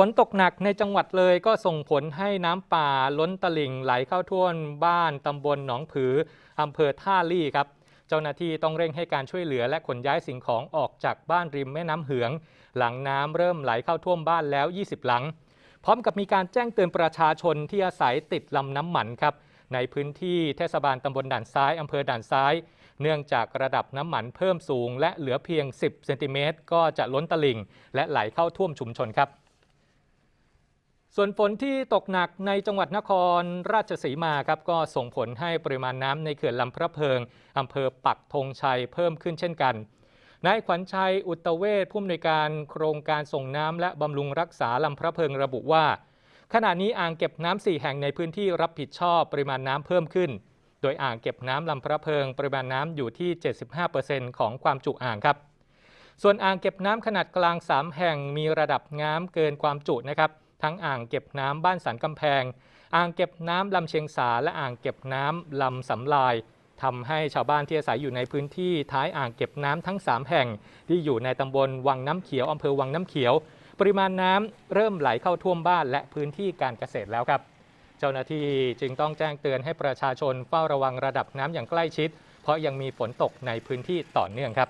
ฝนตกหนักในจังหวัดเลยก็ส่งผลให้น้ำป่าล้นตลิ่งไหลเข้าท่วมบ้านตำบลหนองผืออำเภอท่าลี่ครับ เจ้าหน้าที่ต้องเร่งให้การช่วยเหลือและขนย้ายสิ่งของออกจากบ้านริมแม่น้ำเหือง หลังน้ำเริ่มไหลเข้าท่วมบ้านแล้ว 20 หลัง พร้อมกับมีการแจ้งเตือนประชาชนที่อาศัยติดลำน้ำหมันครับ ในพื้นที่เทศบาลตำบลด่านซ้ายอำเภอด่านซ้าย เนื่องจากระดับน้ำหมันเพิ่มสูง และเหลือเพียง 10 เซนติเมตรก็จะล้นตลิ่ง และไหลเข้าท่วมชุมชนครับ ส่วนฝนที่ตกหนักในจังหวัดนครราชสีมาครับก็ส่งผลให้ปริมาณน้ำในเขื่อนลำพระเพิงอำเภอปักธงชัยเพิ่มขึ้นเช่นกันนายขวัญชัยอุตเวศผู้อำนวยการโครงการส่งน้ำและบำรุงรักษาลำพระเพิงระบุว่า ขณะนี้อ่างเก็บน้ำสี่แห่งในพื้นที่รับผิดชอบปริมาณน้ำเพิ่มขึ้น โดยอ่างเก็บน้ำลำพระเพิง ปริมาณน้ำอยู่ที่ 75%ของความจุอ่างครับ ส่วนอ่างเก็บน้ำขนาดกลาง 3 แห่งมีระดับน้ำเกินความจุนะครับ ทั้งอ่างเก็บน้ำบ้านสันกำแพง อ่างเก็บน้ำลำเชียงสาและอ่างเก็บน้ำลำสำลายทำให้ชาวบ้านที่อาศัยอยู่ในพื้นที่ท้ายอ่างเก็บน้ำทั้ง 3 แห่ง ที่อยู่ในตำบลวังน้ำเขียวอำเภอวังน้ำเขียว ปริมาณน้ำเริ่มไหลเข้าท่วมบ้านและพื้นที่การเกษตรแล้วครับ เจ้าหน้าที่จึงต้องแจ้งเตือนให้ประชาชนเฝ้าระวังระดับน้ำอย่างใกล้ชิด เพราะยังมีฝนตกในพื้นที่ต่อเนื่องครับ